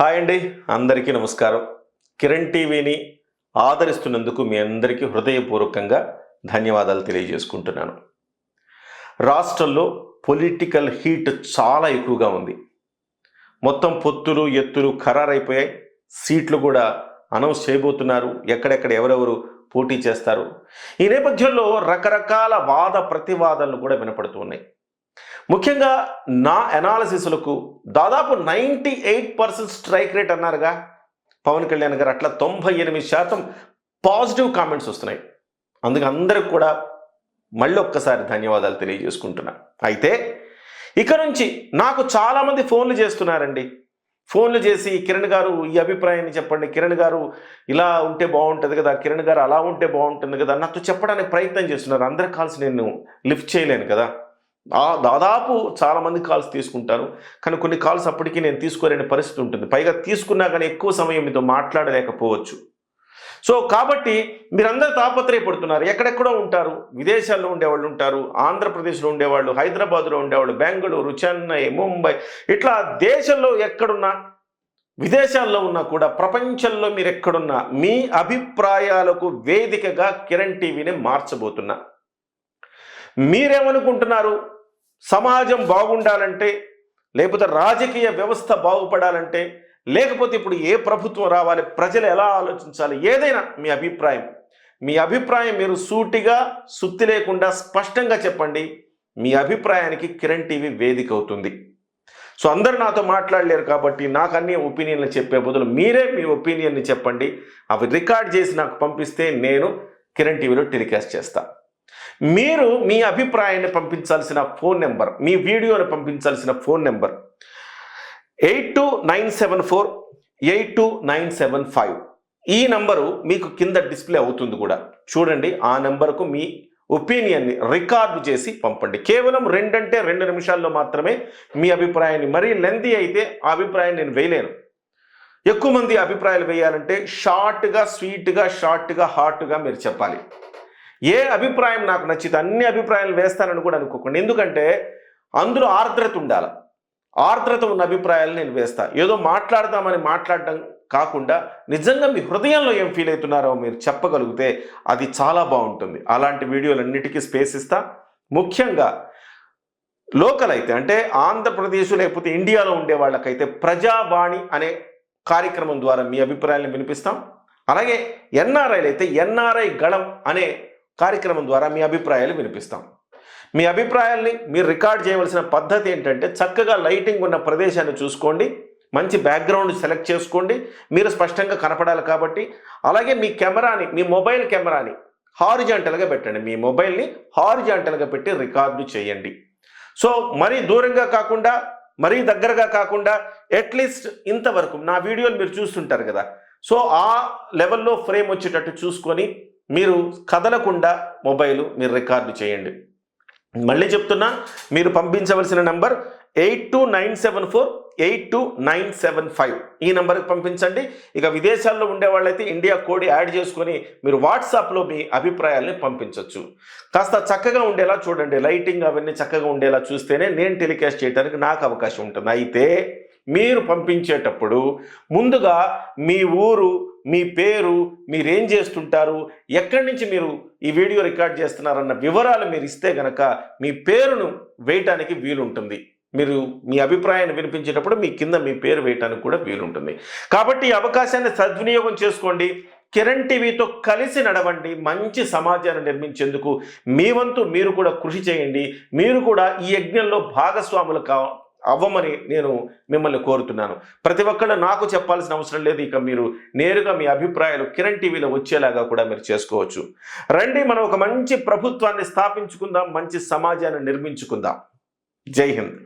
Hi అండి అందరికీ నమస్కారం. కిరణ్ టీవీని ఆదరిస్తున్నందుకు మీ అందరికీ హృదయపూర్వకంగా ధన్యవాదాలు తెలియజేసుకుంటున్నాను. రాష్ట్రంలో పొలిటికల్ హీట్ చాలా ఎక్కువగా ఉంది. మొత్తం పొత్తులు ఎత్తులు ఖరారైపోయాయి. సీట్లు కూడా అనౌన్స్ చేయబోతున్నారు. ఎక్కడెక్కడ ఎవరెవరు పోటీ చేస్తారు. ఈ నేపథ్యంలో రకరకాల వాద ప్రతివాదాలు కూడా వినపడుతున్నాయి ముఖ్యంగా నా అనాలసిస్లకు దాదాపు ninety eight percent strike rate అన్నారుగా. Pawan Kalyan గారు అట్లా తొంభై ఎనిమిది శాతం పాజిటివ్ కామెంట్స్ వస్తున్నాయి. అందుకు అందరికి కూడా మళ్ళీ ఒక్కసారి ధన్యవాదాలు తెలియజేసుకుంటున్నా. అయితే ఇక నుంచి నాకు చాలామంది ఫోన్లు చేస్తున్నారండి. ఫోన్లు చేసి కిరణ్ గారు ఈ అభిప్రాయాన్ని చెప్పండి. కిరణ్ గారు ఇలా ఉంటే బాగుంటుంది కదా కిరణ్ గారు అలా ఉంటే బాగుంటుంది కదా నాతో చెప్పడానికి ప్రయత్నం చేస్తున్నారు. అందరి కాల్స్ నేను లిఫ్ట్ చేయలేను కదా. దాదాపు చాలామంది కాల్స్ తీసుకుంటారు. కానీ కొన్ని కాల్స్ అప్పటికి నేను తీసుకోలేని పరిస్థితి ఉంటుంది. పైగా తీసుకున్నా కానీ ఎక్కువ సమయం మీతో మాట్లాడలేకపోవచ్చు. సో కాబట్టి మీరందరూ తాపత్రయపడుతున్నారు. ఎక్కడెక్కడో ఉంటారు. విదేశాల్లో ఉండేవాళ్ళు ఉంటారు. ఆంధ్రప్రదేశ్లో ఉండేవాళ్ళు హైదరాబాద్లో ఉండేవాళ్ళు బెంగళూరు చెన్నై ముంబై ఇట్లా దేశంలో ఎక్కడున్నా విదేశాల్లో ఉన్నా కూడా ప్రపంచంలో మీరు ఎక్కడున్నా మీ అభిప్రాయాలకు వేదికగా కిరణ్ టీవీని మార్చబోతున్నా. మీరేమనుకుంటున్నారు? సమాజం బాగుండాలంటే లేకపోతే రాజకీయ వ్యవస్థ బాగుపడాలంటే లేకపోతే ఇప్పుడు ఏ ప్రభుత్వం రావాలి ప్రజలు ఎలా ఆలోచించాలి ఏదైనా మీ అభిప్రాయం. మీ అభిప్రాయం మీరు సూటిగా సుత్తి లేకుండా స్పష్టంగా చెప్పండి. మీ అభిప్రాయానికి కిరణ్ టీవీ వేదిక అవుతుంది. సో అందరు నాతో మాట్లాడలేరు కాబట్టి నాకు అన్ని ఒపీనియన్లు చెప్పే బదులు మీరే మీ ఒపీనియన్ని చెప్పండి. అవి రికార్డ్ చేసి నాకు పంపిస్తే నేను కిరణ్ టీవీలో టెలికాస్ట్ చేస్తాను మీరు మీ అభిప్రాయాన్ని పంపించాల్సిన ఫోన్ నెంబర్ మీ వీడియోని పంపించాల్సిన phone number eight two nine seven four eight two nine seven five. ఈ నంబరు మీకు కింద డిస్ప్లే అవుతుంది కూడా. చూడండి ఆ నెంబర్కు మీ ఒపీనియన్ని రికార్డు చేసి పంపండి. కేవలం రెండంటే రెండు నిమిషాల్లో మాత్రమే మీ అభిప్రాయాన్ని మరీ లెందీ అయితే ఆ అభిప్రాయాన్ని నేను వేయలేను. ఎక్కువ మంది అభిప్రాయాలు వేయాలంటే షార్ట్గా స్వీట్గా షార్ట్గా హార్ట్గా మీరు చెప్పాలి. ఏ అభిప్రాయం నాకు నచ్చితే అన్ని అభిప్రాయాలు వేస్తానని కూడా అనుకోకండి. ఎందుకంటే అందులో ఆర్ద్రత ఉండాలి. ఆర్ద్రత ఉన్న అభిప్రాయాలు నేను వేస్తా. ఏదో మాట్లాడదామని మాట్లాడటం కాకుండా నిజంగా మీ హృదయంలో ఏం ఫీల్ అవుతున్నారో మీరు చెప్పగలిగితే అది చాలా బాగుంటుంది. అలాంటి వీడియోలన్నిటికీ స్పేస్ ఇస్తా. ముఖ్యంగా లోకల్ అయితే అంటే ఆంధ్రప్రదేశ్ లేకపోతే ఇండియాలో ఉండే వాళ్ళకైతే ప్రజావాణి అనే కార్యక్రమం ద్వారా మీ అభిప్రాయాలను వినిపిస్తాం. అలాగే ఎన్ఆర్ఐలు అయితే ఎన్ఆర్ఐ గళం అనే కార్యక్రమం ద్వారా మీ అభిప్రాయాలు వినిపిస్తాం. మీ అభిప్రాయాల్ని మీరు రికార్డ్ చేయవలసిన పద్ధతి ఏంటంటే చక్కగా లైటింగ్ ఉన్న ప్రదేశాన్ని చూసుకోండి. మంచి బ్యాక్గ్రౌండ్ సెలెక్ట్ చేసుకోండి. మీరు స్పష్టంగా కనపడాలి కాబట్టి. అలాగే మీ కెమెరాని మీ మొబైల్ కెమెరాని హారిజాంటల్గా పెట్టండి. మీ మొబైల్ని హారిజాంటల్గా పెట్టి రికార్డు చేయండి. సో మరీ దూరంగా కాకుండా మరీ దగ్గరగా కాకుండా అట్లీస్ట్ ఇంతవరకు నా వీడియోలు మీరు చూస్తుంటారు కదా. సో ఆ లెవెల్లో ఫ్రేమ్ వచ్చేటట్టు చూసుకొని మీరు కదలకుండా మొబైల్ మీరు రికార్డు చేయండి. మళ్ళీ చెప్తున్నా మీరు పంపించవలసిన number eight two nine seven four eight two nine seven five. ఈ నెంబర్కి పంపించండి. ఇక విదేశాల్లో ఉండే వాళ్ళైతే ఇండియా కోడ్ యాడ్ చేసుకొని మీరు వాట్సాప్లో మీ అభిప్రాయాల్ని పంపించవచ్చు కాస్త చక్కగా ఉండేలా చూడండి. లైటింగ్ అవన్నీ చక్కగా ఉండేలా చూస్తేనే నేను టెలికాస్ట్ చేయడానికి నాకు అవకాశం ఉంటుంది. అయితే మీరు పంపించేటప్పుడు ముందుగా మీ ఊరు మీ పేరు మీరేం చేస్తుంటారు? ఎక్కడి నుంచి మీరు ఈ వీడియో రికార్డ్ చేస్తున్నారన్న వివరాలు మీరు ఇస్తే గనక మీ పేరును వేయటానికి వీలుంటుంది. మీరు మీ అభిప్రాయాన్ని వినిపించేటప్పుడు మీ కింద మీ పేరు వేయటానికి కూడా వీలుంటుంది. కాబట్టి ఈ అవకాశాన్ని సద్వినియోగం చేసుకోండి. కిరణ్ టీవీతో కలిసి నడవండి. మంచి సమాజాన్ని నిర్మించేందుకు మీ వంతు మీరు కూడా కృషి చేయండి. మీరు కూడా ఈ యజ్ఞంలో భాగస్వాములు కా అవ్వమని నేను మిమ్మల్ని కోరుతున్నాను. ప్రతి ఒక్కళ్ళు నాకు చెప్పాల్సిన అవసరం లేదు. ఇక మీరు నేరుగా మీ అభిప్రాయాలు కిరణ్ టీవీలో వచ్చేలాగా కూడా మీరు చేసుకోవచ్చు. రండి మనం ఒక మంచి ప్రభుత్వాన్ని స్థాపించుకుందాం మంచి సమాజాన్ని నిర్మించుకుందాం. జై హింద్.